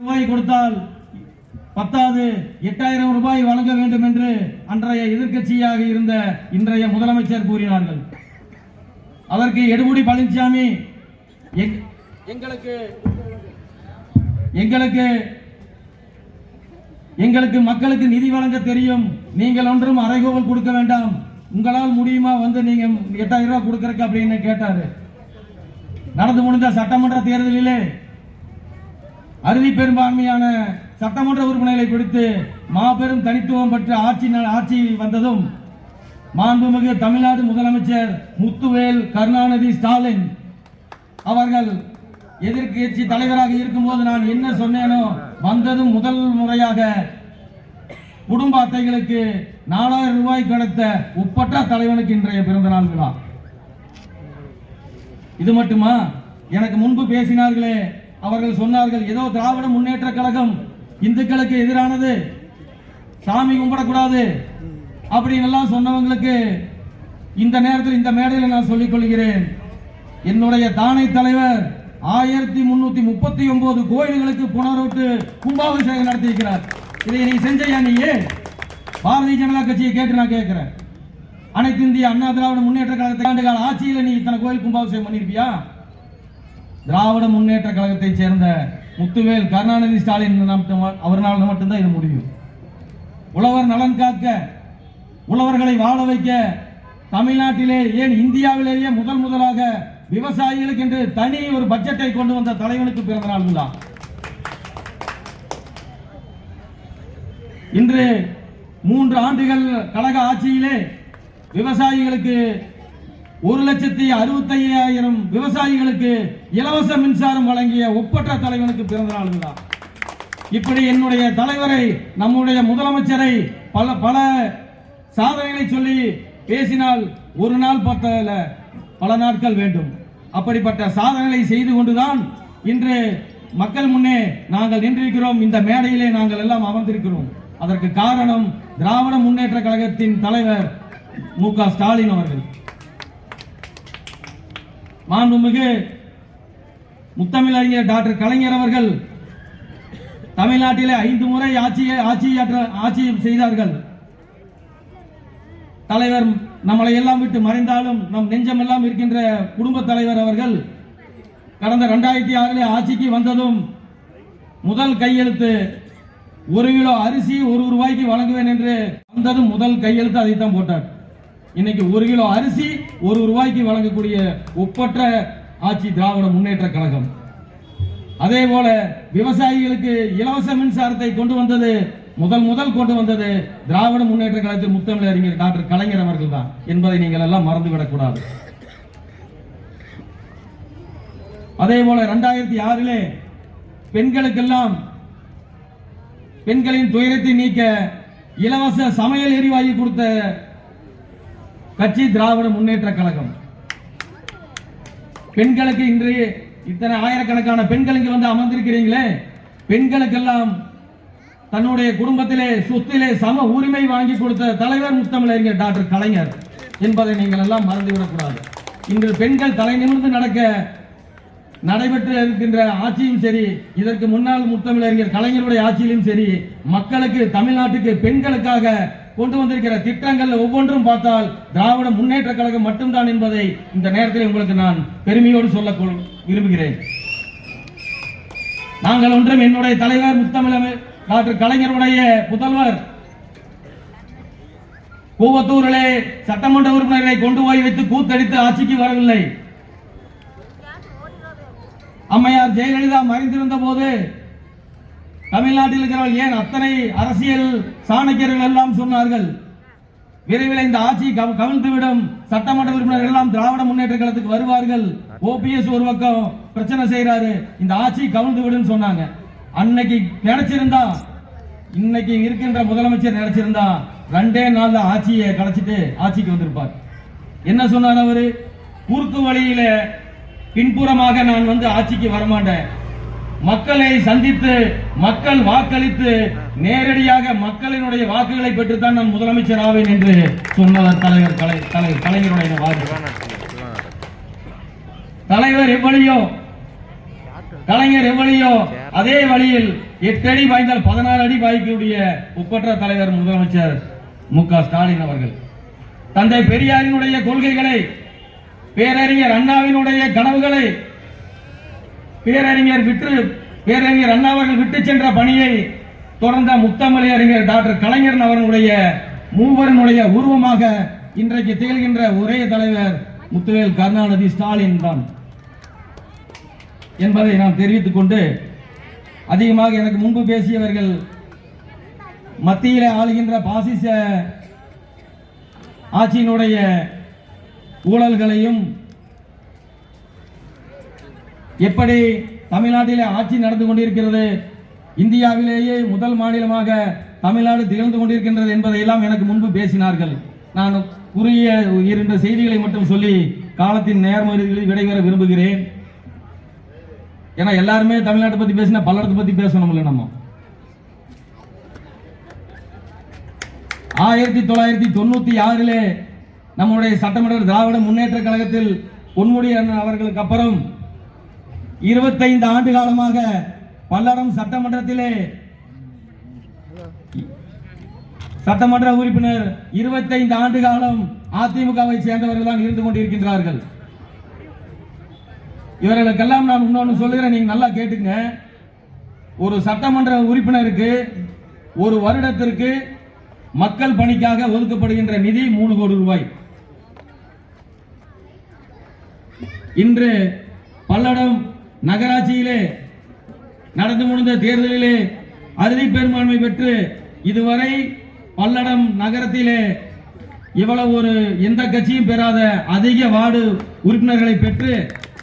ரூபாய் கொடுத்தால் பத்தாவது எட்டாயிரம் ரூபாய் வழங்க வேண்டும் என்று அன்றைய எதிர்கட்சியாக இருந்த இன்றைய முதலமைச்சர் கூறினார்கள். அதற்கு எடுபடி பழனிசாமி எங்களுக்கு எங்களுக்கு எங்களுக்கு மக்களுக்கு நிதி வழங்க தெரியும். நீங்கள் ஒன்றும் அறைகோவல் கொடுக்க வேண்டாம். உங்களால் முடியுமா வந்து நீங்க எட்டாயிரம் ரூபாய் கொடுக்கறக்கு அப்படின்னு கேட்டாரு. நடந்து முடிந்த சட்டமன்ற தேர்தலிலே அறுதி பெரும்பான்மையான சட்டமன்ற உறுப்பினர்களை கொடுத்து மாபெரும் தனித்துவம் பெற்ற ஆட்சி ஆட்சி வந்ததும் மாண்புமிகு தமிழ்நாடு முதலமைச்சர் முத்துவேல் கருணாநிதி ஸ்டாலின் அவர்கள் எதிர்க்கட்சி தலைவராக இருக்கும்போது நான் என்ன சொன்னேனோ வந்ததும் முதல் முறையாக குடும்ப அத்தைகளுக்கு நாலாயிரம் ரூபாய் கிடைத்த ஒப்பற்ற தலைவனுக்கு இன்றைய பிறந்த நாள் விழா. இது மட்டுமா? எனக்கு முன்பு பேசினார்களே அவர்கள் சொன்னார்கள் ஏதோ திராவிட முன்னேற்ற கழகம் இந்துக்களுக்கு எதிரானது சாமி கும்பிடக்கூடாது அப்படின்னு எல்லாம் சொன்னவங்களுக்கு இந்த நேரத்தில் இந்த மேடையில் நான் சொல்லிக் கொள்கிறேன். என்னுடைய தானை தலைவர் ஆயிரத்தி முன்னூத்தி முப்பத்தி ஒன்பது கோயில்களுக்கு புனரூட்டு கும்பாபிஷேகம் நடத்தியிருக்கிறார். இதை நீ செஞ்சையா நீயே பாரதிய ஜனதா கட்சியை கேட்டு நான் கேட்கிறேன். அனைத்து இந்திய அண்ணா திராவிட முன்னேற்ற கழகத்தை ஆண்டு கால ஆட்சியில் நீ இத்தனை கோயில் கும்பாபிஷேகம் பண்ணிருப்பியா திராவிட முன்னேற்ற கழகத்தை சேர்ந்த முத்துவேல் கருணாநிதி ஸ்டாலின் மட்டும் அவர்னால மட்டும்தான் இது முடியும். உழவர் நலன் காக்க உழவர்களை வாழ வைக்க தமிழ்நாட்டிலே ஏன் இந்தியாவிலேயே முதல் முதலாக விவசாயிகளுக்கு என்று தனி ஒரு பட்ஜெட்டை கொண்டு வந்த தலைவனுக்கு பிறந்த நாள் விழா. இன்று மூன்று ஆண்டுகள் கழக ஆட்சியிலே விவசாயிகளுக்கு ஒரு லட்சத்தி அறுபத்தி ஐயாயிரம் விவசாயிகளுக்கு இலவச மின்சாரம் வழங்கிய ஒப்பற்ற தலைவனுக்கு பிறந்த நாள் விழா. இப்படி என்னுடைய தலைவரை நம்முடைய முதலமைச்சரை பல பல சாதனைகளை சொல்லி பேசினால் ஒரு நாள் பார்த்ததில் பல நாட்கள் வேண்டும். அப்படிப்பட்ட சாதனைகளை செய்து கொண்டுதான் இன்று மக்கள் முன்னே நாங்கள் நின்றிருக்கிறோம். இந்த மேடையிலே நாங்கள் எல்லாம் அமர்ந்திருக்கிறோம். அதற்கு காரணம் திராவிட முன்னேற்ற கழகத்தின் தலைவர் மு க ஸ்டாலின் அவர்கள். மாண்புமிகு முத்தமிழறிஞர் டாக்டர் கலைஞர் அவர்கள் தமிழ்நாட்டிலே ஐந்து முறை ஆட்சியை ஆட்சியாற்ற ஆட்சி செய்தார்கள். தலைவர் நம்மளை எல்லாம் விட்டு மறைந்தாலும் நம் நெஞ்சமெல்லாம் இருக்கின்ற குடும்ப தலைவர் அவர்கள் கடந்த இரண்டாயிரத்தி ஆறிலே ஆட்சிக்கு வந்ததும் முதல் கையெழுத்து ஒரு கிலோ அரிசி ஒரு ரூபாய்க்கு வழங்குவேன் என்று வந்ததும் முதல் கையெழுத்து அதைத்தான் போட்டார். இன்னைக்கு ஒரு கிலோ அரிசி ஒரு ரூபாய்க்கு வழங்கக்கூடிய ஒப்பற்ற ஆட்சி திராவிட முன்னேற்ற கழகம். அதே போல விவசாயிகளுக்கு இலவச மின்சாரத்தை கொண்டு வந்தது முதல் முதல் கொண்டு வந்தது திராவிட முன்னேற்ற கழகத்தில் முத்தமிழ் அறிஞர் டாக்டர் கலைஞர் அவர்கள் தான் என்பதை நீங்கள் எல்லாம் மறந்துவிடக்கூடாது அதே போல இரண்டாயிரத்தி ஆறிலே பெண்களுக்கெல்லாம் பெண்களின் துயரத்தை நீக்க இலவச சமையல் எரிவாயு கொடுத்த கட்சி திராவிட முன்னேற்ற கழகம். பெண்களுக்கு இன்று இத்தனை ஆயிரக்கணக்கான பெண்கள் இங்கு வந்து அமர்ந்திருக்கிறீங்களே? பெண்களுக்கெல்லாம் தன்னுடைய குடும்பத்திலே சொத்திலே சம உரிமை வாங்கி கொடுத்த தலைவர் முத்தமிழறிஞர் டாக்டர் கலைஞர் என்பதை நீங்கள் எல்லாம் மறந்துவிடக்கூடாது. இன்று பெண்கள் தலை நிமிர்ந்து நடக்க நடைபெற்று இருக்கின்ற ஆட்சியும் சரி இதற்கு முன்னாள் முத்தமிழறிஞர் கலைஞருடைய ஆட்சியிலும் சரி மக்களுக்கு தமிழ்நாட்டுக்கு பெண்களுக்காக கொண்டு வந்திருக்கிற திட்டங்கள் ஒவ்வொன்றும் பார்த்தால் திராவிட முன்னேற்ற கழகம் மட்டும்தான் என்பதை இந்த நேரத்தில் உங்களுக்கு நான் பெருமையோடு சொல்ல விரும்புகிறேன். நாங்கள் ஒன்றும் என்னுடைய தலைவர் முத்தமிழ் டாக்டர் கலைஞருடைய புதல்வர். கூவத்தூரிலே சட்டமன்ற உறுப்பினர்களை கொண்டு போய் வைத்து கூத்தடித்து ஆட்சிக்கு வரவில்லை. அம்மையார் ஜெயலலிதா மறைந்திருந்த போது தமிழ்நாட்டில் இருக்கிறவர்கள் ஏன் அத்தனை அரசியல் சாணக்கியர்கள் எல்லாம் சொன்னார்கள்? விரைவில் இந்த ஆட்சி கவிழ்ந்துவிடும் சட்டமன்ற உறுப்பினர்கள் எல்லாம் திராவிட முன்னேற்ற கழகத்துக்கு வருவார்கள். ஓபிஎஸ் ஒரு பக்கம் பிரச்சனை செய்யறாரு இந்த ஆட்சி கவிழ்ந்து விடும் சொன்னாங்க. அன்னைக்கு நினைச்சிருந்தா இன்னைக்கு இருக்கின்ற முதலமைச்சர் நினைச்சிருந்தா ரெண்டே நாள்ல ஆட்சியை கலைச்சிட்டு ஆட்சிக்கு வந்திருப்பார். என்ன சொன்னார் அவரு? குறுக்கு வழியில பின்புறமாக நான் வந்து ஆட்சிக்கு வரமாட்டேன். மக்களை சந்தித்து மக்கள் வாக்களித்து நேரடியாக மக்களினுடைய வாக்குகளை பெற்றுத்தான் நான் முதலமைச்சர் ஆவேன் என்று சொன்னார் தலைவர் தலைவர் கலைஞருடைய வாக்கு. தலைவர் எவ்வளியோ கலைஞர் எவ்வளியோ அதே வழியில் எட்டு அடி பாய்ந்தால் பதினாறு அடி பாய்க்கக்கூடிய ஒப்பற்ற தலைவர் முதலமைச்சர் மு க ஸ்டாலின் அவர்கள். தந்தை பெரியாரினுடைய கொள்கைகளை பேரறிஞர் அண்ணாவினுடைய கனவுகளை பேரறிஞர் விட்டு பேரறிஞர் அண்ணா அவர்கள் விட்டு சென்ற பணியை தொடர்ந்த முத்தமிழ் அறிஞர் டாக்டர் கலைஞர் அவர்களுடைய மூவரினுடைய உருவமாக இன்றைக்கு திகழ்கின்ற ஒரே தலைவர் முத்துவேல் கருணாநிதி ஸ்டாலின் தான் என்பதை நான் தெரிவித்துக் கொண்டு அதிகமாக எனக்கு முன்பு பேசியவர்கள் மத்தியில் ஆளுகின்ற பாசிச ஆட்சியினுடைய ஊழல்களையும் எப்படி தமிழ்நாட்டிலே ஆட்சி நடந்து கொண்டிருக்கிறது? இந்தியாவிலேயே முதல் மாநிலமாக தமிழ்நாடு திகழ்ந்து கொண்டிருக்கின்றது என்பதையெல்லாம் எனக்கு முன்பு பேசினார்கள். நான் குறுகிய இருந்த செய்திகளை மட்டும் சொல்லி காலத்தின் நேர்மறைகளில் விடைபெற விரும்புகிறேன். ஏன்னா எல்லாருமே தமிழ்நாட்டை பத்தி பேசினா பல்லடத்தை பத்தி பேசணும்ல நம்ம. ஆயிரத்தி தொள்ளாயிரத்தி தொண்ணூத்தி ஆறிலே நம்முடைய சட்டமன்ற திராவிட முன்னேற்ற கழகத்தில் பொன்முடி அண்ணன் அவர்களுக்கு அப்புறம் இருபத்தைந்து ஆண்டு காலமாக பல்லடம் சட்டமன்றத்திலே சட்டமன்ற உறுப்பினர் இருபத்தைந்து ஆண்டு காலம் அதிமுகவை சேர்ந்தவர்கள் தான் இருந்து கொண்டிருக்கின்றார்கள். இவர்களுக்கெல்லாம் நான் இன்னொன்று சொல்லுகிறேன் நீங்க நல்லா கேட்டுங்க ஒரு சட்டமன்ற உறுப்பினருக்கு ஒரு வருடத்திற்கு மக்கள் பணிக்காக ஒதுக்கப்படுகின்ற நிதி மூணு கோடி ரூபாய். இன்று பல்லடம் நகராட்சியிலே நடந்து முடிந்த தேர்தலிலே அறுதி பெரும்பான்மை பெற்று இதுவரை பல்லடம் நகரத்திலே இவ்வளவு ஒரு எந்த கட்சியும் பெறாத அதிக வார்டு உறுப்பினர்களை பெற்று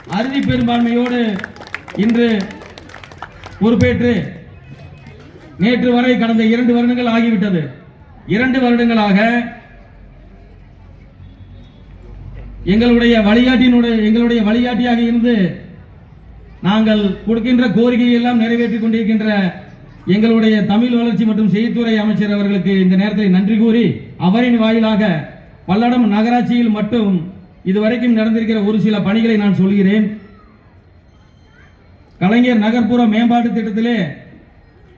அறுதி பெரும்பான்மையோடு இன்று பொறுப்பேற்று நேற்று வரை கடந்த இரண்டு வருடங்கள் ஆகிவிட்டது. இரண்டு வருடங்களாக எங்களுடைய வழிகாட்டினுடைய எங்களுடைய வழிகாட்டியாக இருந்து நாங்கள் கொடுக்கின்ற கோரிக்கையை எல்லாம் நிறைவேற்றிக் கொண்டிருக்கின்ற எங்களுடைய தமிழ் வளர்ச்சி மற்றும் செய்தித்துறை அமைச்சர் அவர்களுக்கு இந்த நேரத்தில் நன்றி கூறி அவரின் வாயிலாக பல்லடம் நகராட்சியில் மட்டும் இதுவரைக்கும் நடந்திருக்கிற ஒரு சில பணிகளை நான் சொல்கிறேன். கலைஞர் நகர்ப்புற மேம்பாட்டு திட்டத்திலே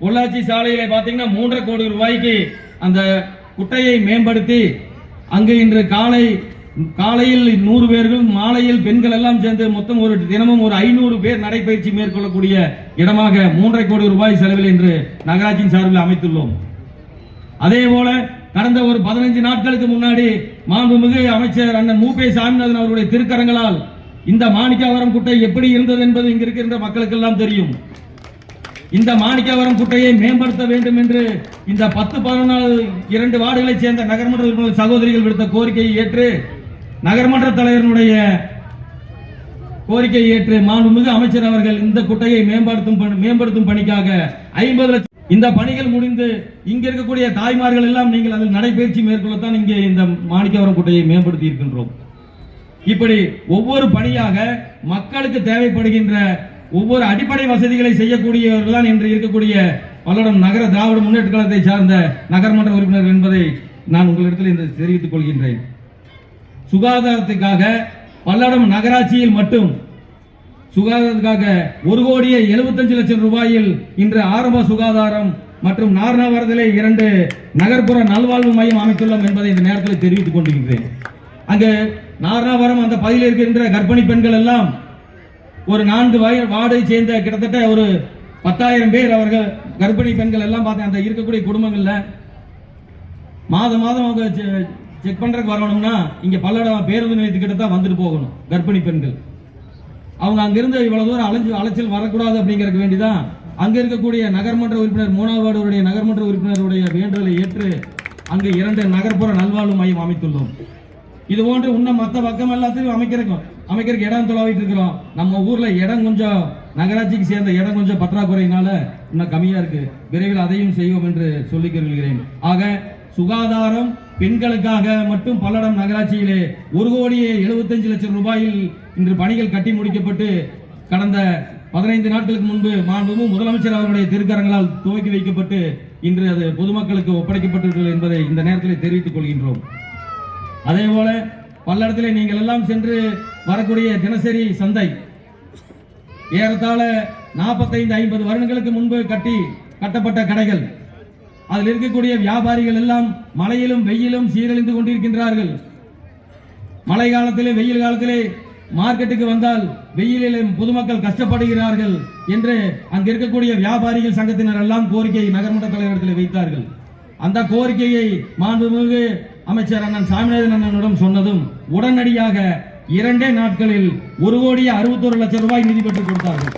பொள்ளாச்சி சாலையிலே பார்த்தீங்கன்னா மூன்றரை கோடி ரூபாய்க்கு அந்த குட்டையை மேம்படுத்தி அங்கு இன்று காலை காலையில் நூறு பேர்கள் மாலையில் பெண்கள் எல்லாம் சேர்ந்து மொத்தம் ஒரு தினமும் ஒரு ஐநூறு பேர் நடைபயிற்சி மேற்கொள்ளக்கூடிய இடமாக மூன்றரை கோடி ரூபாய் செலவில் இன்று நகராட்சியின் சார்பில் அமைத்துள்ளோம். அதே போல கடந்த ஒரு பதினைஞ்சு நாட்களுக்கு முன்னாடி மாண்புமிகு அமைச்சர் அண்ணன் மூபே சாமிநாதன் அவருடைய திருக்கரங்களால் இந்த மாணிக்காவரம் குட்டை எப்படி இருந்தது என்பது இங்கு இருக்கின்ற மக்களுக்கெல்லாம் தெரியும். இந்த மாணிக்காவரம் குட்டையை மேம்படுத்த வேண்டும் என்று இந்த பத்து பதினாலு இரண்டு வார்டுகளைச் சேர்ந்த நகர்மன்ற சகோதரிகள் விடுத்த கோரிக்கையை ஏற்று நகர்மன்ற தலைவருடைய கோரிக்கை ஏற்று மாண்புமிகு அமைச்சர் அவர்கள் இந்த குட்டையை மேம்படுத்தும் பணி- மேம்படுத்தும் பணிக்காக ஐம்பது லட்சம் இந்த பணிகள் முடிந்து இங்க இருக்கக்கூடிய தாய்மார்கள் எல்லாம் நீங்கள் அதில் நடைபயிற்சி மேற்கொள்ளத்தான் இங்கே இந்த மாணிக்கவரம் குட்டையை மேம்படுத்தி இருக்கின்றோம். இப்படி ஒவ்வொரு பணியாக மக்களுக்கு தேவைப்படுகின்ற ஒவ்வொரு அடிப்படை வசதிகளை செய்யக்கூடியவர்கள் தான் இன்று இருக்கக்கூடிய பல்லடம் நகர திராவிட முன்னேற்ற கழகத்தை சார்ந்த நகர்மன்ற உறுப்பினர் என்பதை நான் உங்களிடத்தில் இந்த தெரிவித்துக் கொள்கின்றேன். சுகாதாரத்துக்காக பல்லடம் நகராட்சியில் மட்டும். சுகாதாரத்துக்காக ஒரு கோடியே 75 லட்சம் ரூபாயில் இன்று ஆரம்ப சுகாதாரம் மற்றும் நார்னாவரத்திலே இரண்டு நகர்ப்புற நல்வாழ்வு மையம் அமைத்துள்ளோம் என்பதை இந்த நேரத்தில் தெரிவித்துக் கொண்டிருக்கிறேன். அங்கு நார்னாவரம் அந்த பகுதியில் இருக்கின்ற கர்ப்பிணி பெண்கள் எல்லாம் ஒரு நான்கு வய வார்டை சேர்ந்த கிட்டத்தட்ட ஒரு பத்தாயிரம் பேர் அவர்கள் கர்ப்பிணி பெண்கள் எல்லாம் பார்த்தேன் அந்த இருக்கக்கூடிய குடும்பங்களில் மாதம் மாதம் அவங்க செக் பண்றதுக்கு வரணும்னா இங்க பல்லடம் பேருந்து நிலையத்துக்கிட்ட தான் வந்துட்டு போகணும் கர்ப்பிணி பெண்கள். அவங்க அங்கிருந்து இவ்வளவு தூரம் அலைஞ்சு அலைச்சல் வரக்கூடாது அப்படிங்கறதுக்கு வேண்டிதான் அங்க இருக்கக்கூடிய நகர்மன்ற உறுப்பினர் மூணாவது நகர்மன்ற உறுப்பினருடைய வேண்டுதலை ஏற்று அங்கு இரண்டு நகர்ப்புற நல்வாழ்வு மையம் அமைத்துள்ளோம். இது போன்று இன்னும் மற்ற பக்கம் எல்லாத்தையும் அமைக்கிறக்கும் அமைக்கிறதுக்கு இடம் தொலாவிட்டு இருக்கிறோம். நம்ம ஊர்ல இடம் கொஞ்சம் நகராட்சிக்கு சேர்ந்த இடம் கொஞ்சம் பற்றாக்குறையினால இன்னும் கம்மியா இருக்கு. விரைவில் அதையும் செய்வோம் என்று சொல்லிக் கொள்கிறேன். ஆக சுகாதாரம் பெண்களுக்காக மட்டும் பல்லடம் நகராட்சியிலே ஒரு கோடியே 75 லட்சம் ரூபாயில் இன்று பணிகள் கட்டி முடிக்கப்பட்டு கடந்த பதினைந்து நாட்களுக்கு முன்பு மாண்புமிகு முதலமைச்சர் அவருடைய திருக்கரங்களால் துவக்கி வைக்கப்பட்டு இன்று அது பொதுமக்களுக்கு ஒப்படைக்கப்பட்டுள்ளது என்பதை இந்த நேரத்தில் தெரிவித்துக் கொள்கின்றோம். அதே போல பல்லடத்தில் நீங்கள் எல்லாம் சென்று வரக்கூடிய தினசரி சந்தை ஏறத்தாழ நாற்பத்தைந்து ஐம்பது வருடங்களுக்கு முன்பு கட்டி கட்டப்பட்ட கடைகள் அதில் இருக்கக்கூடிய வியாபாரிகள் எல்லாம் மழையிலும் வெயிலும் சீரழிந்து கொண்டிருக்கின்றார்கள். மழை காலத்திலே வெயில் காலத்திலே மார்க்கெட்டுக்கு வந்தால் வெயிலிலும் பொதுமக்கள் கஷ்டப்படுகிறார்கள் என்று அங்கு இருக்கக்கூடிய வியாபாரிகள் சங்கத்தினர் எல்லாம் கோரிக்கை நகர்மன்ற தலைவரத்தில் வைத்தார்கள். அந்த கோரிக்கையை மாண்புமிகு அமைச்சர் அண்ணன் சாமிநாதன் அண்ணனிடம் சொன்னதும் உடனடியாக இரண்டே நாட்களில் ஒரு கோடியே அறுபத்தொரு லட்சம் ரூபாய் நிதி பெற்றுக் கொடுத்தார்கள்.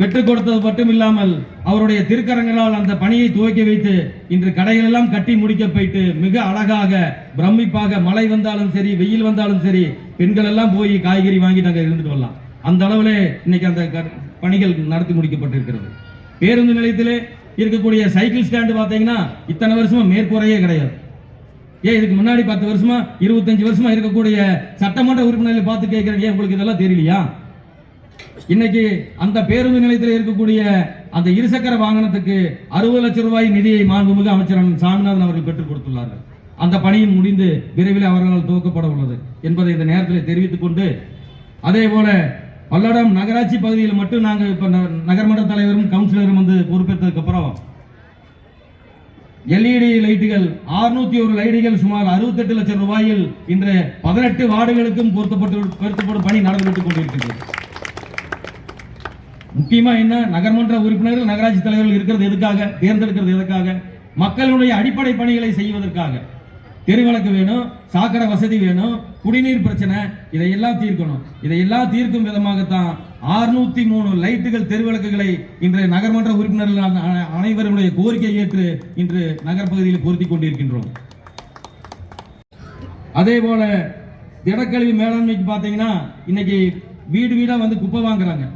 பெற்றுக் கொடுத்தது மட்டும் இல்லாமல் அவருடைய திருக்கரங்களால் அந்த பணியை துவக்கி வைத்து இன்று கடைகள் எல்லாம் கட்டி முடிக்கப்பட்டு மிக அழகாக பிரமிப்பாக மழை வந்தாலும் சரி வெயில் வந்தாலும் சரி பெண்கள் எல்லாம் போய் காய்கறி வாங்கிட்டு நாங்கள் இருந்துட்டு வரலாம். அந்த அளவிலே இன்னைக்கு அந்த க- பணிகள் நடத்தி முடிக்கப்பட்டிருக்கிறது. பேருந்து நிலையத்திலே இருக்கக்கூடிய சைக்கிள் ஸ்டாண்டு பார்த்தீங்கன்னா இத்தனை வருஷமா மேற்கூரையே கிடையாது. ஏன் இதுக்கு முன்னாடி பத்து வருஷமா இருபத்தஞ்சு வருஷமா இருக்கக்கூடிய சட்டமன்ற உறுப்பினர்களை பார்த்து கேட்கிறேன். ஏன் உங்களுக்கு இதெல்லாம் தெரியலையா? இன்னைக்கு அந்த பேருந்து நிலையத்தில் இருக்கக்கூடிய அந்த இருசக்கர வாகனத்துக்கு அறுபது லட்சம் ரூபாய் நிதியை மாண்புமிகு அமைச்சர் சாமிநாதன் அவர்கள் பெற்றுக் கொடுத்துள்ளார்கள். அந்த பணியும் முடிந்து விரைவில் அவர்களால் துவக்கப்பட உள்ளது என்பதை இந்த நேரத்தில் தெரிவித்துக் கொண்டு அதே போல பல்லடம் நகராட்சி பகுதியில் மட்டும் நாங்கள் இப்ப நகர்மன்ற தலைவரும் கவுன்சிலரும் வந்து பொறுப்பேற்றதுக்கு அப்புறம் எல்இடி லைட்டுகள் 601 ஒரு லைட்டுகள் சுமார் 68 லட்சம் ரூபாயில் இன்று பதினெட்டு வார்டுகளுக்கும் பொருத்தப்பட்டு பொருத்தப்படும் பணி நடந்துவிட்டுக் கொண்டிருக்கிறது. முக்கியமா என்ன? நகர்மன்ற உறுப்பினர்கள் நகராட்சி தலைவர்கள் இருக்கிறது எதுக்காக? தேர்ந்தெடுக்கிறது எதுக்காக மக்களுடைய அடிப்படை பணிகளை செய்வதற்காக. தெருவிளக்கு வேணும் சாக்கடை வசதி வேணும் குடிநீர் பிரச்சனை இதையெல்லாம் தீர்க்கணும். இதையெல்லாம் தீர்க்கும் விதமாகத்தான் 603 மூணு லைட்டுகள் தெருவிளக்குகளை இன்றைய நகர்மன்ற உறுப்பினர்கள் அனைவருடைய கோரிக்கை ஏற்று இன்று நகர்ப்பகுதியில் பொருத்தி கொண்டிருக்கின்றோம். அதே போல திடக்கழிவு மேலாண்மைக்கு பார்த்தீங்கன்னா இன்னைக்கு வீடு வீடா வந்து குப்பை வாங்குறாங்க.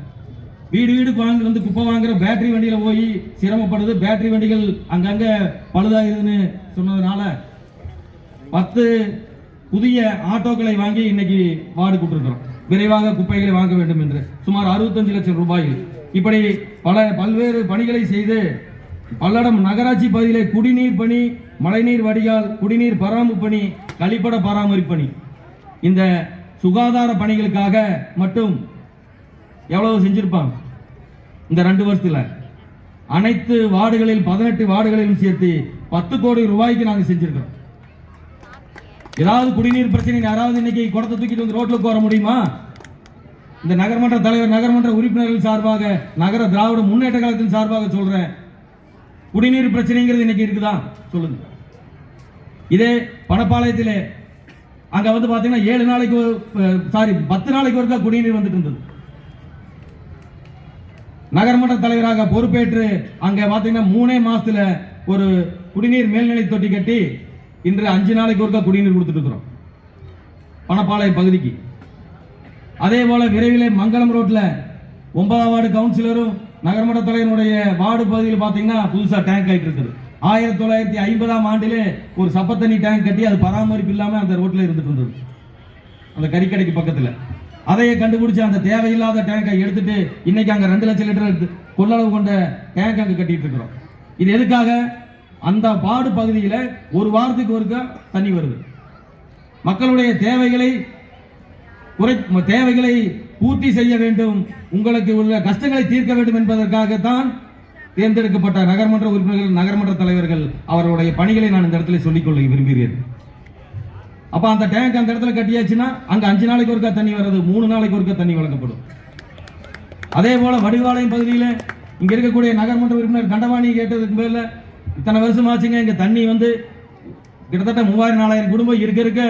வீடு வீடு வாங்கிட்டு வந்து குப்பை வாங்குற பேட்டரி வண்டியில போய் சிரமப்படுது. பேட்டரி வண்டிகள் அங்கங்க பழுதாயிருதுன்னு சொன்னதுனால பத்து புதிய ஆட்டோக்களை வாங்கி இன்னைக்கு வார்டு கொடுத்துருக்கிறோம் விரைவாக குப்பைகளை வாங்க வேண்டும் என்று. சுமார் 65 லட்சம் ரூபாயில். இப்படி பல பல்வேறு பணிகளை செய்து பல்லடம் நகராட்சி பகுதியிலே குடிநீர் பணி மழைநீர் வடிகால் குடிநீர் பராமரிப்பு பணி கழிப்பட பராமரிப்பு பணி. இந்த சுகாதார பணிகளுக்காக மட்டும் எவ்வளவு செஞ்சிருப்பாங்க? இந்த ரெண்டு வருஷத்துல அனைத்து வார்டுகளில் பதினெட்டு வார்டுகளிலும் சேர்த்து பத்து கோடி ரூபாய்க்கு நாங்க செஞ்சிருக்கிறோம். ஏதாவது குடிநீர் பிரச்சனை யாராவது இன்னைக்கு குடத்தை தூக்கிட்டு வந்து ரோட்ல வர முடியுமா? இந்த நகர்மன்ற தலைவர் நகர்மன்ற உறுப்பினர்கள் சார்பாக நகர திராவிட முன்னேற்ற கழகத்தின் சார்பாக சொல்றேன் குடிநீர் பிரச்சனைங்கிறது இன்னைக்கு இருக்குதா? சொல்லுங்க. இதே பணப்பாளையத்திலே அங்க வந்து பாத்தீங்கன்னா ஏழு நாளைக்கு சாரி பத்து நாளைக்கு ஒருக்கா குடிநீர் வந்துட்டு இருந்தது. நகர்மன்ற தலைவராக பொறுப்பேற்று அங்கே பார்த்தீங்கன்னா மூணே மாசத்துல ஒரு குடிநீர் மேல்நிலை தொட்டி கட்டி இன்று அஞ்சு நாளைக்கு ஒருக்கா குடிநீர் கொடுத்துட்டு இருக்கிறோம். பணப்பாளையம் பகுதிக்கு. அதே போல விரைவிலே மங்களம் ரோட்ல ஒன்பதாம் வார்டு கவுன்சிலரும் நகர்மன்ற தலைவனுடைய வார்டு பகுதியில் பார்த்தீங்கன்னா புதுசாக டேங்க் ஆகிட்டு இருக்குது. ஆயிரத்தி தொள்ளாயிரத்தி ஐம்பதாம் ஆண்டிலே ஒரு சப்பத்தண்ணி டேங்க் கட்டி அது பராமரிப்பு இல்லாமல் அந்த ரோட்டில் இருந்துட்டு இருந்தது அந்த கறிக்கடைக்கு பக்கத்தில். அதையே கண்டுபிடிச்சு அந்த தேவையில்லாத டேங்கை எடுத்துட்டு இன்னைக்கு அங்கே ரெண்டு லட்சம் லிட்டர் கொள்ளளவு கொண்ட டேங்க் அங்கே கட்டிட்டு இருக்கிறோம். இது எதுக்காக? அந்த பாடு பகுதியில் ஒரு வாரத்துக்கு ஒருக்கா தண்ணி வருது. மக்களுடைய தேவைகளை குறை தேவைகளை பூர்த்தி செய்ய வேண்டும். உங்களுக்கு உள்ள கஷ்டங்களை தீர்க்க வேண்டும் என்பதற்காகத்தான் தேர்ந்தெடுக்கப்பட்ட நகர்மன்ற உறுப்பினர்கள் நகர்மன்ற தலைவர்கள் அவர்களுடைய பணிகளை நான் இந்த இடத்துல சொல்லிக்கொள்ள விரும்புகிறேன். அப்ப அந்த டேங்க் அந்த இடத்துல கட்டியாச்சுன்னா அங்க அஞ்சு நாளைக்கு ஒருக்கா தண்ணி வர்றது மூணு நாளைக்கு ஒருக்கா தண்ணி வழங்கப்படும். அதே போல வடிவாளையம் பகுதியில் இங்க இருக்கக்கூடிய நகர்மன்ற உறுப்பினர் கண்டவாணி கேட்டதுக்கு மேல இத்தனை வருஷம் ஆச்சுங்க இங்க தண்ணி வந்து கிட்டத்தட்ட மூவாயிரம் நாலாயிரம் குடும்பம் இருக்க இருக்க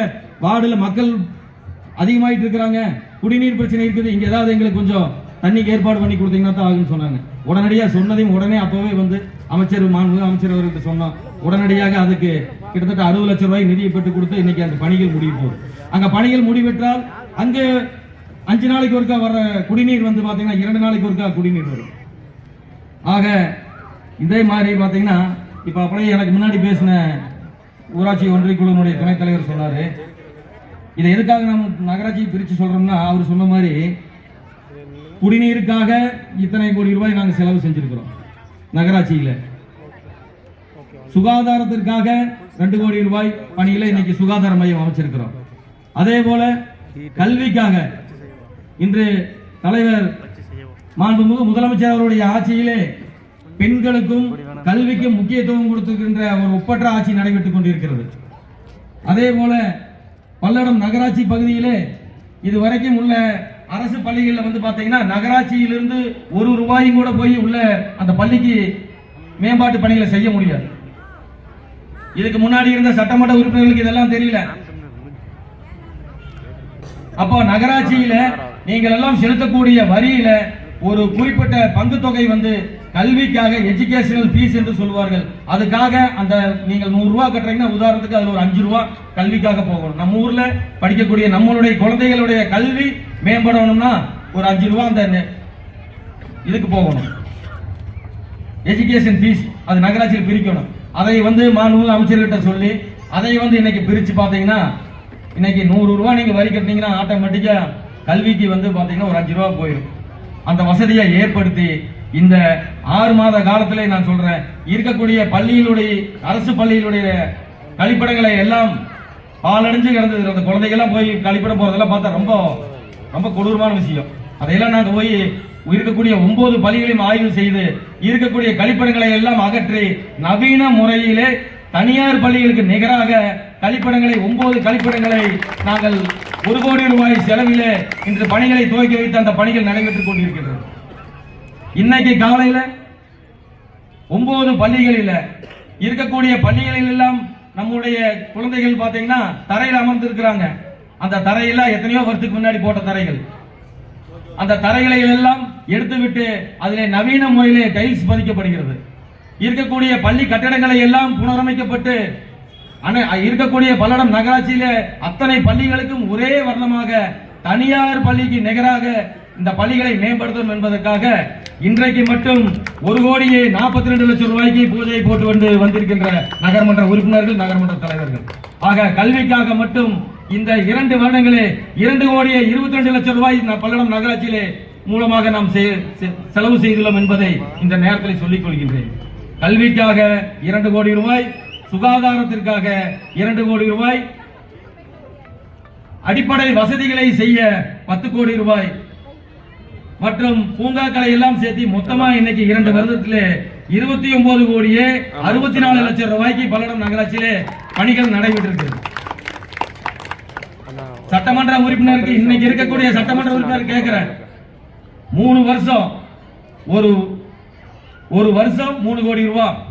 வார்டுல மக்கள் அதிகமாயிட்டு இருக்கிறாங்க. குடிநீர் பிரச்சனை இருக்குது. இங்க ஏதாவது எங்களுக்கு கொஞ்சம் தண்ணிக்கு ஏற்பாடு பண்ணி கொடுத்தீங்கன்னா தான் ஆகும்னு சொன்னாங்க. உடனடியாக சொன்னதையும் உடனே அப்போவே வந்து அமைச்சர் மாண்பு அமைச்சர் அவர்கிட்ட சொன்னோம். உடனடியாக அதுக்கு கிட்டத்தட்ட அறுபது லட்சம் ரூபாய் நிதியை பெற்று கொடுத்து இன்னைக்கு அந்த பணிகள் முடிவு போகுது. அங்க பணிகள் முடிவெற்றால் அங்கு அஞ்சு நாளைக்கு ஒருக்கா வர குடிநீர் வந்து பாத்தீங்கன்னா இரண்டு நாளைக்கு ஒருக்கா குடிநீர் வரும். ஆக இதே மாதிரி பாத்தீங்கன்னா இப்ப அப்படியே எனக்கு முன்னாடி பேசின ஊராட்சி ஒன்றிய குழுவினுடைய துணைத் தலைவர் சொன்னாரு. இதை எதுக்காக நம்ம நகராட்சி பிரிச்சு சொல்றோம்னா அவர் சொன்ன மாதிரி குடிநீருக்காக இத்தனை கோடி ரூபாய் நாங்க செலவு செஞ்சிருக்கிறோம் நகராட்சியில. சுகாதாரத்திற்காக ரெண்டு கோடி ரூபாய் பணியில இன்னைக்கு சுகாதார மையம் அமைச்சிருக்கிறோம். அதே போல கல்விக்காக இன்று தலைவர் மாண்புமிகு முதலமைச்சர் அவருடைய ஆட்சியிலே பெண்களுக்கும் கல்விக்கும் முக்கியத்துவம் கொடுத்திருக்கின்ற ஒரு ஒப்பற்ற ஆட்சி நடைபெற்றுக் கொண்டிருக்கிறது. அதே போல பல்லடம் நகராட்சி பகுதியிலே இதுவரைக்கும் உள்ள அரசு பள்ளிகளில் வந்து பார்த்தீங்கன்னா நகராட்சியிலிருந்து ஒரு ரூபாயும் கூட போய் உள்ள அந்த பள்ளிக்கு மேம்பாட்டு பணிகளை செய்ய முடியாது. இதுக்கு முன்னாடி இருந்த சட்டமன்ற உறுப்பினர்களுக்கு இதெல்லாம் தெரியல. அப்போ நகராட்சியில நீங்கள் எல்லாம் செலுத்தக்கூடிய வரியில ஒரு குறிப்பிட்ட பங்கு தொகை வந்து கல்விக்காக எஜுகேஷனல் ஃபீஸ் என்று சொல்வார்கள். அதுக்காக அந்த நீங்கள் நூறு ரூபா கட்டுறீங்கன்னா உதாரணத்துக்கு அதுல ஒரு அஞ்சு ரூபா கல்விக்காக போகணும். நம்ம ஊர்ல படிக்கக்கூடிய நம்மளுடைய குழந்தைகளுடைய கல்வி மேம்படணும்னா ஒரு அஞ்சு ரூபா அந்த நெ- இதுக்கு போகணும். எஜுகேஷன் ஃபீஸ் அது நகராட்சியில் பிரிக்கணும். அதை வந்து மாண்பு அமைச்சர்கிட்ட சொல்லி அதை வந்து இன்னைக்கு பிரித்து பார்த்தீங்கன்னா இன்னைக்கு நூறு ரூபா நீங்கள் வரி கட்டினீங்கன்னா ஆட்டோமேட்டிக்காக கல்விக்கு வந்து பார்த்தீங்கன்னா ஒரு அஞ்சு ரூபா போயிடும் அந்த வசதியை ஏற்படுத்தி இந்த ஆறு மாத காலத்திலே நான் சொல்கிறேன் இருக்கக்கூடிய பள்ளியினுடைய அரசு பள்ளியினுடைய கழிப்பிடங்களை எல்லாம் பாலடைஞ்சு கிடந்தது. அந்த குழந்தைகள்லாம் போய் கழிப்பிடம் போகிறதெல்லாம் பார்த்தா ரொம்ப ரொம்ப கொடூரமான விஷயம். அதையெல்லாம் நாங்கள் போய் இருக்கக்கூடிய ஒன்பது பள்ளிகளையும் ஆய்வு செய்து இருக்கக்கூடிய கழிப்பிடங்களை எல்லாம் அகற்றி நவீன முறையிலே தனியார் பள்ளிகளுக்கு நிகராக கழிப்பிடங்களை ஒன்பது கழிப்பிடங்களை நாங்கள் ஒரு கோடி ரூபாய் செலவிலே இன்று பணிகளை துவக்கி வைத்து அந்த பணிகள் நடைபெற்றுக் கொண்டிருக்கிறது இன்னைக்கு காலையில ஒன்பது பள்ளிகளில் இருக்கக்கூடிய பள்ளிகளில் எல்லாம் நம்முடைய குழந்தைகள் பார்த்தீங்கன்னா தரையில் அமர்ந்து இருக்கிறாங்க அந்த தரையில எத்தனையோ வருஷத்துக்கு முன்னாடி போட்ட தரைகள். அந்த தரைகளை எல்லாம் எடுத்துவிட்டு அதிலே நவீன முறையிலே டைல்ஸ் பதிக்கப்படுகிறது. இருக்கக்கூடிய பள்ளி கட்டடங்களை எல்லாம் புனரமைக்கப்பட்டு இருக்கக்கூடிய பல்லடம் நகராட்சியில அத்தனை பள்ளிகளுக்கும் ஒரே வர்ணமாக தனியார் பள்ளிக்கு நிகராக இந்த பள்ளிகளை மேம்படுத்தும் என்பதற்காக இன்றைக்கு மட்டும் ஒரு கோடியே நாற்பத்தி ரெண்டு லட்சம் ரூபாய்க்கு பூஜை போட்டு வந்து வந்திருக்கின்ற நகர்மன்ற உறுப்பினர்கள் நகர்மன்ற தலைவர்கள். ஆக கல்விக்காக மட்டும் இந்த இரண்டு வருடங்களே இரண்டு கோடியே இருபத்தி ரெண்டு லட்சம் ரூபாய் பல்லடம் நகராட்சியிலே மூலமாக நாம் செலவு செய்துள்ளோம் என்பதை இந்த நேரத்தில் சொல்லிக் கொள்கின்றேன். கல்விக்காக இரண்டு கோடி ரூபாய் சுகாதாரத்திற்காக இரண்டு கோடி ரூபாய் அடிப்படை வசதிகளை செய்ய பத்து கோடி ரூபாய் மற்றும் பூங்காக்களை எல்லாம் சேர்த்து மொத்தமா இன்னைக்கு இரண்டு வருடத்திலே இருபத்தி ஒன்பது கோடியே அறுபத்தி நாலு லட்சம் ரூபாய்க்கு பல்லடம் நகராட்சியிலே பணிகள் நடைபெற்றிருக்கு. சட்டமன்ற உறுப்பினருக்கு இன்னைக்கு இருக்கக்கூடிய சட்டமன்ற உறுப்பினர் கேட்கிறேன் மூணு வருஷம். ஒரு ஒரு வருஷம் மூணு கோடி ரூபா.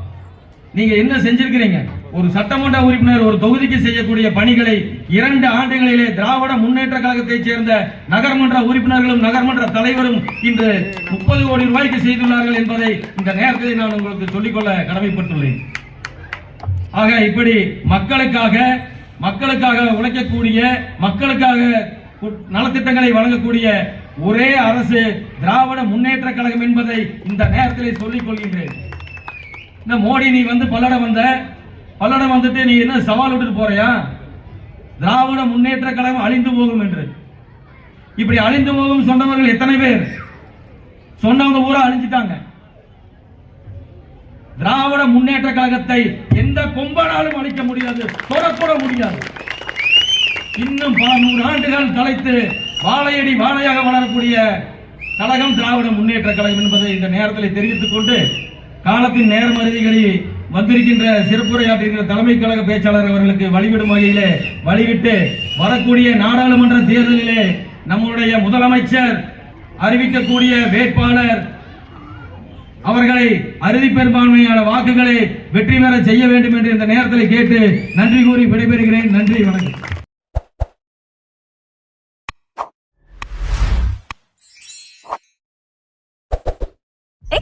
நீங்க என்ன செஞ்சிருக்கிறீங்க? ஒரு சட்டமன்ற உறுப்பினர் ஒரு தொகுதிக்கு செய்யக்கூடிய பணிகளை இரண்டு ஆண்டுகளிலே திராவிட முன்னேற்ற கழகத்தைச் சேர்ந்த நகர்மன்ற உறுப்பினர்களும் நகர்மன்ற தலைவரும் இன்று முப்பது கோடி ரூபாய்க்கு செய்துள்ளார்கள் என்பதை இந்த நேரத்தில் நான் உங்களுக்கு சொல்லிக்கொள்ள கடமைப்பட்டுள்ளேன். ஆக இப்படி மக்களுக்காக மக்களுக்காக உழைக்கக்கூடிய மக்களுக்காக கு- நலத்திட்டங்களை வழங்கக்கூடிய ஒரே அரசு திராவிட முன்னேற்ற கழகம் என்பதை இந்த நேரத்தில் சொல்லிக் கொள்கின்றேன். இந்த மோடி நீ வந்து பல்லடம் வந்த பல்லடம் வந்துட்டு நீ என்ன சவால் விட்டுட்டு போறியா? திராவிட முன்னேற்ற கழகம் அழிந்து போகும் என்று. இப்படி அழிந்து போகும் சொன்னவர்கள் எத்தனை பேர்? சொன்னவங்க பூரா அழிஞ்சிட்டாங்க. திராவிட முன்னேற்ற கழகத்தை எந்த கொம்பனாலும் அழிக்க முடியாது தொடக்கூட முடியாது. இன்னும் பல நூறு ஆண்டுகள் தலைத்து வாழையடி வாழையாக வளரக்கூடிய கழகம் திராவிட முன்னேற்ற கழகம் என்பதை இந்த நேரத்தில் தெரிவித்துக் கொண்டு காலத்தின் நேர்மருதிகளில் வந்திருக்கின்ற சிறப்புரையாற்றுகின்ற தலைமை கழக பேச்சாளர் அவர்களுக்கு வழிவிடும் வகையிலே வழிவிட்டு வரக்கூடிய நாடாளுமன்ற தேர்தலிலே நம்முடைய முதலமைச்சர் அறிவிக்கக்கூடிய வேட்பாளர் அவர்களை அறுதி பெரும்பான்மையான வாக்குகளை வெற்றி பெற செய்ய வேண்டும் என்று இந்த நேரத்தில் கேட்டு நன்றி கூறி விடைபெறுகிறேன். நன்றி வணக்கம்.